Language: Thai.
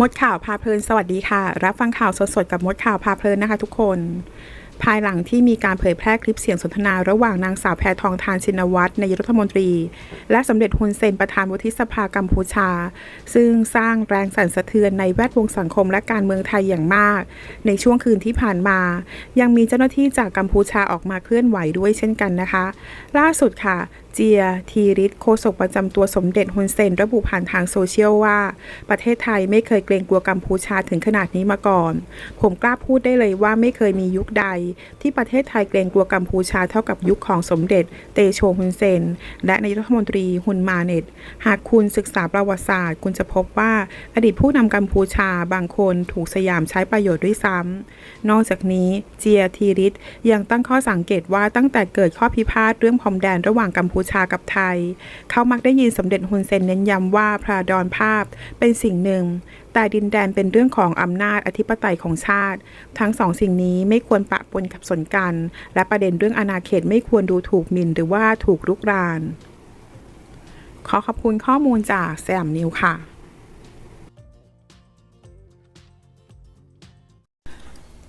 มดข่าวพาเพลินสวัสดีค่ะ รับฟังข่าวสดๆกับมดข่าวพาเพลินนะคะทุกคน ภายหลังที่มีการเผยแพร่คลิปเสียงสนทนาระหว่างนางสาวแพทองทานชินวัตรนายรัฐมนตรี และสมเด็จฮุนเซนประธานวุฒิสภากัมพูชา ซึ่งสร้างแรงสั่นสะเทือนในแวดวงสังคมและการเมืองไทยอย่างมาก ในช่วงคืนที่ผ่านมา ยังมีเจ้าหน้าที่จากกัมพูชาออกมาเคลื่อนไหวด้วยเช่นกันนะคะ ล่าสุดค่ะ จีย ทีริศโฆษกประจำตัวสมเด็จฮุนเซน ระบุผ่านทางโซเชียลว่า ประเทศไทยไม่เคยเกรงกลัวกัมพูชาถึงขนาดนี้มาก่อน ผมกล้าพูดได้เลยว่าไม่เคยมียุคใด ที่ประเทศไทยเกรงกลัวกัมพูชาเท่ากับยุคของสมเด็จ เตโชฮุนเซน และนายรัฐมนตรีฮุนมาเน็ต หากคุณศึกษาประวัติศาสตร์ คุณจะพบว่าอดีตผู้นำกัมพูชาบางคนถูกสยามใช้ประโยชน์ด้วยซ้ำนอกจากนี้เจียทีริศยังตั้งข้อสังเกตว่าตั้งแต่เกิดข้อพิพาทเรื่องพรมแดนระหว่างกัมพูชากับไทย เขามักได้ยินสมเด็จฮุนเซนเน้นย้ำว่าพระดอนภาพเป็นสิ่งหนึ่ง แต่ดินแดนเป็นเรื่องของอำนาจอธิปไตยของชาติ ทั้งสองสิ่งนี้ไม่ควรปะปนกับสนกัน และประเด็นเรื่องอาณาเขตไม่ควรดูถูกหมิ่นหรือว่าถูกรุกราน ขอขอบคุณข้อมูลจากแซมนิวค่ะ